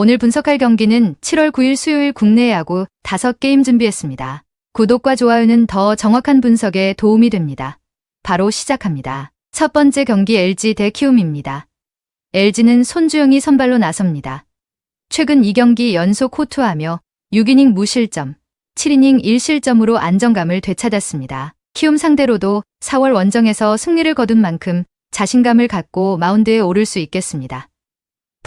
오늘 분석할 경기는 7월 9일 수요일 국내 야구 5게임 준비했습니다. 구독과 좋아요는 더 정확한 분석에 도움이 됩니다. 바로 시작합니다. 첫 번째 경기 LG 대 키움입니다. LG는 손주영이 선발로 나섭니다. 최근 2경기 연속 호투하며 6이닝 무실점, 7이닝 1실점으로 안정감을 되찾았습니다. 키움 상대로도 4월 원정에서 승리를 거둔 만큼 자신감을 갖고 마운드에 오를 수 있겠습니다.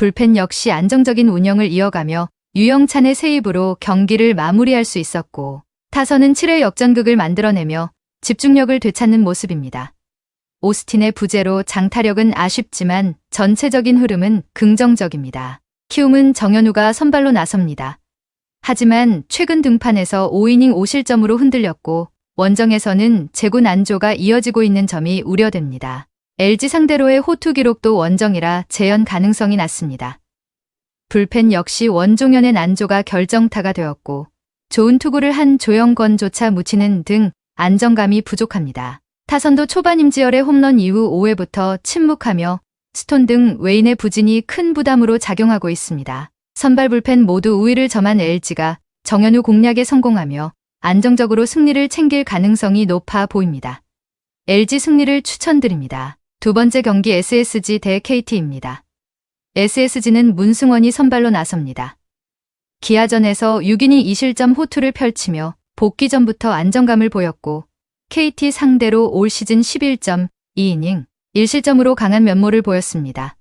불펜 역시 안정적인 운영을 이어가며 유영찬의 세입으로 경기를 마무리할 수 있었고 타선은 7회 역전극을 만들어내며 집중력을 되찾는 모습입니다. 오스틴의 부재로 장타력은 아쉽지만 전체적인 흐름은 긍정적입니다. 키움은 정현우가 선발로 나섭니다. 하지만 최근 등판에서 5이닝 5실점으로 흔들렸고 원정에서는 재구 난조가 이어지고 있는 점이 우려됩니다. LG 상대로의 호투 기록도 원정이라 재현 가능성이 낮습니다. 불펜 역시 원종현의 난조가 결정타가 되었고 좋은 투구를 한 조영건조차 묻히는 등 안정감이 부족합니다. 타선도 초반 임지열의 홈런 이후 5회부터 침묵하며 스톤 등 외인의 부진이 큰 부담으로 작용하고 있습니다. 선발 불펜 모두 우위를 점한 LG가 정현우 공략에 성공하며 안정적으로 승리를 챙길 가능성이 높아 보입니다. LG 승리를 추천드립니다. 두 번째 경기 SSG 대 KT입니다. SSG는 문승원이 선발로 나섭니다. 기아전에서 6이닝 2실점 호투를 펼치며 복귀 전부터 안정감을 보였고 KT 상대로 올 시즌 11점 2이닝 1실점으로 강한 면모를 보였습니다.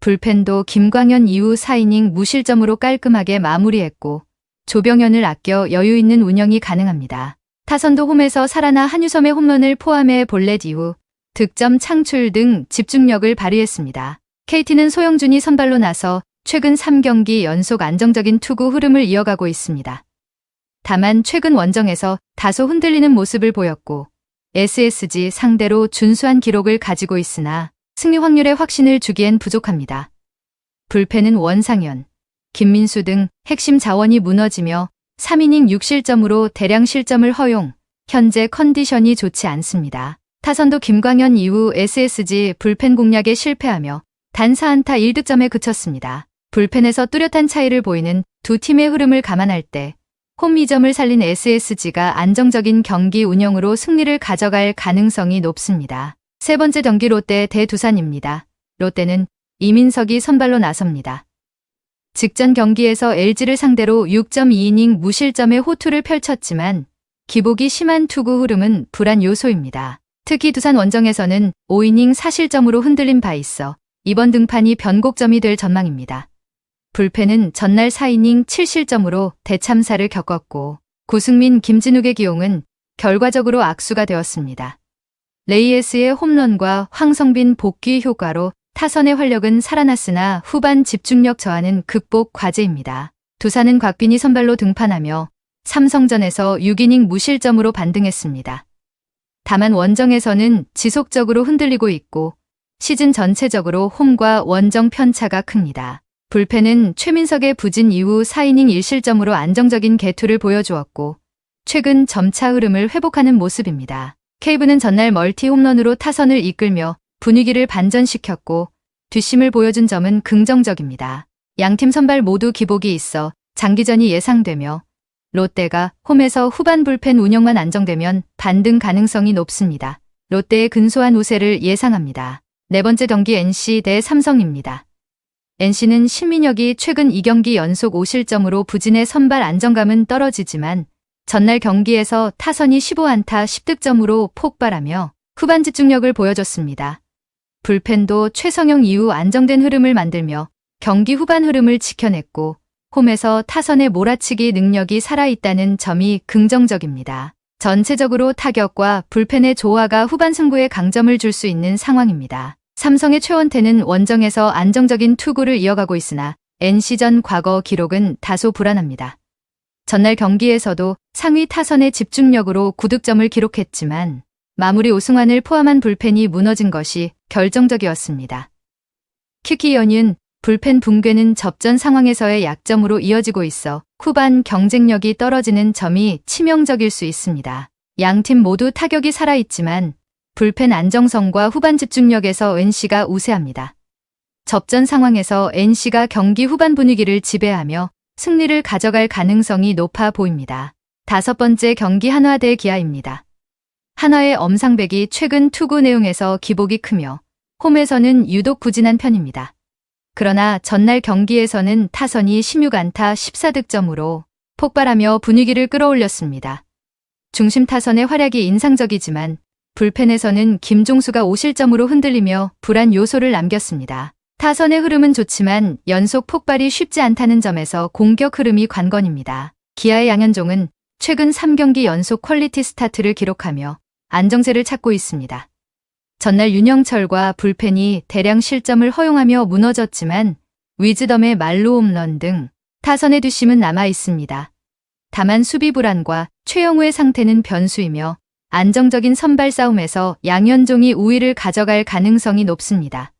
불펜도 김광현 이후 4이닝 무실점으로 깔끔하게 마무리했고 조병현을 아껴 여유 있는 운영이 가능합니다. 타선도 홈에서 살아나 한유섬의 홈런을 포함해 볼넷 이후 득점 창출 등 집중력을 발휘했습니다. KT는 소영준이 선발로 나서 최근 3경기 연속 안정적인 투구 흐름을 이어가고 있습니다. 다만 최근 원정에서 다소 흔들리는 모습을 보였고 SSG 상대로 준수한 기록을 가지고 있으나 승리 확률에 확신을 주기엔 부족합니다. 불펜은 원상현, 김민수 등 핵심 자원이 무너지며 3이닝 6실점으로 대량 실점을 허용, 현재 컨디션이 좋지 않습니다. 타선도 김광현 이후 SSG 불펜 공략에 실패하며 단사 안타 1득점에 그쳤습니다. 불펜에서 뚜렷한 차이를 보이는 두 팀의 흐름을 감안할 때 홈이점을 살린 SSG가 안정적인 경기 운영으로 승리를 가져갈 가능성이 높습니다. 세 번째 경기 롯데 대 두산입니다. 롯데는 이민석이 선발로 나섭니다. 직전 경기에서 LG를 상대로 6.2이닝 무실점의 호투를 펼쳤지만 기복이 심한 투구 흐름은 불안 요소입니다. 특히 두산 원정에서는 5이닝 4실점으로 흔들린 바 있어 이번 등판이 변곡점이 될 전망입니다. 불펜은 전날 4이닝 7실점으로 대참사를 겪었고 구승민 김진욱의 기용은 결과적으로 악수가 되었습니다. 레이에스의 홈런과 황성빈 복귀 효과로 타선의 활력은 살아났으나 후반 집중력 저하는 극복 과제입니다. 두산은 곽빈이 선발로 등판하며 삼성전에서 6이닝 무실점으로 반등했습니다. 다만 원정에서는 지속적으로 흔들리고 있고 시즌 전체적으로 홈과 원정 편차가 큽니다. 불펜은 최민석의 부진 이후 4이닝 1실점으로 안정적인 개투를 보여주었고 최근 점차 흐름을 회복하는 모습입니다. 케이브는 전날 멀티 홈런으로 타선을 이끌며 분위기를 반전시켰고 뒷심을 보여준 점은 긍정적입니다. 양팀 선발 모두 기복이 있어 장기전이 예상되며 롯데가 홈에서 후반 불펜 운영만 안정되면 반등 가능성이 높습니다. 롯데의 근소한 우세를 예상합니다. 네 번째 경기 NC 대 삼성입니다. NC는 신민혁이 최근 2경기 연속 5실점으로 부진의 선발 안정감은 떨어지지만 전날 경기에서 타선이 15안타 10득점으로 폭발하며 후반 집중력을 보여줬습니다. 불펜도 최성영 이후 안정된 흐름을 만들며 경기 후반 흐름을 지켜냈고 홈에서 타선의 몰아치기 능력이 살아있다는 점이 긍정적입니다. 전체적으로 타격과 불펜의 조화가 후반 승부에 강점을 줄 수 있는 상황입니다. 삼성의 최원태는 원정에서 안정적인 투구를 이어가고 있으나 NC전 과거 기록은 다소 불안합니다. 전날 경기에서도 상위 타선의 집중력으로 9득점을 기록했지만 마무리 오승환을 포함한 불펜이 무너진 것이 결정적이었습니다. 큐키 연윤 불펜 붕괴는 접전 상황에서의 약점으로 이어지고 있어 후반 경쟁력이 떨어지는 점이 치명적일 수 있습니다. 양팀 모두 타격이 살아있지만 불펜 안정성과 후반 집중력에서 NC가 우세합니다. 접전 상황에서 NC가 경기 후반 분위기를 지배하며 승리를 가져갈 가능성이 높아 보입니다. 다섯 번째 경기 한화 대 기아입니다. 한화의 엄상백이 최근 투구 내용에서 기복이 크며 홈에서는 유독 부진한 편입니다. 그러나 전날 경기에서는 타선이 16안타 14득점으로 폭발하며 분위기를 끌어올렸습니다. 중심 타선의 활약이 인상적이지만 불펜에서는 김종수가 5실점으로 흔들리며 불안 요소를 남겼습니다. 타선의 흐름은 좋지만 연속 폭발이 쉽지 않다는 점에서 공격 흐름이 관건입니다. 기아의 양현종은 최근 3경기 연속 퀄리티 스타트를 기록하며 안정세를 찾고 있습니다. 전날 윤영철과 불펜이 대량 실점을 허용하며 무너졌지만 위즈덤의 말로 홈런 등 타선의 뒷심은 남아 있습니다. 다만 수비 불안과 최영우의 상태는 변수이며 안정적인 선발 싸움에서 양현종이 우위를 가져갈 가능성이 높습니다.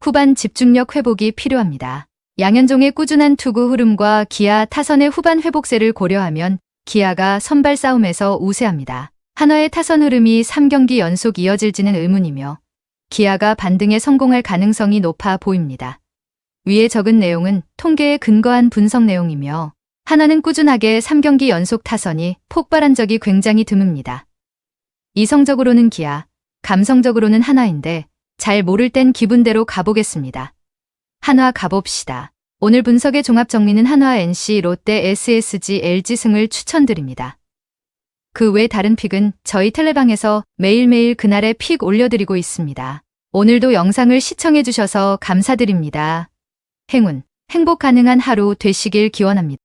후반 집중력 회복이 필요합니다. 양현종의 꾸준한 투구 흐름과 기아 타선의 후반 회복세를 고려하면 기아가 선발 싸움에서 우세합니다. 한화의 타선 흐름이 3경기 연속 이어질지는 의문이며 기아가 반등에 성공할 가능성이 높아 보입니다. 위에 적은 내용은 통계에 근거한 분석 내용이며 하나는 꾸준하게 3경기 연속 타선이 폭발한 적이 굉장히 드뭅니다. 이성적으로는 기아, 감성적으로는 하나인데 잘 모를 땐 기분대로 가보겠습니다. 한화 가봅시다. 오늘 분석의 종합 정리는 한화 NC, 롯데, SSG, LG 승을 추천드립니다. 그 외 다른 픽은 저희 텔레방에서 매일매일 그날의 픽 올려드리고 있습니다. 오늘도 영상을 시청해주셔서 감사드립니다. 행운, 행복 가능한 하루 되시길 기원합니다.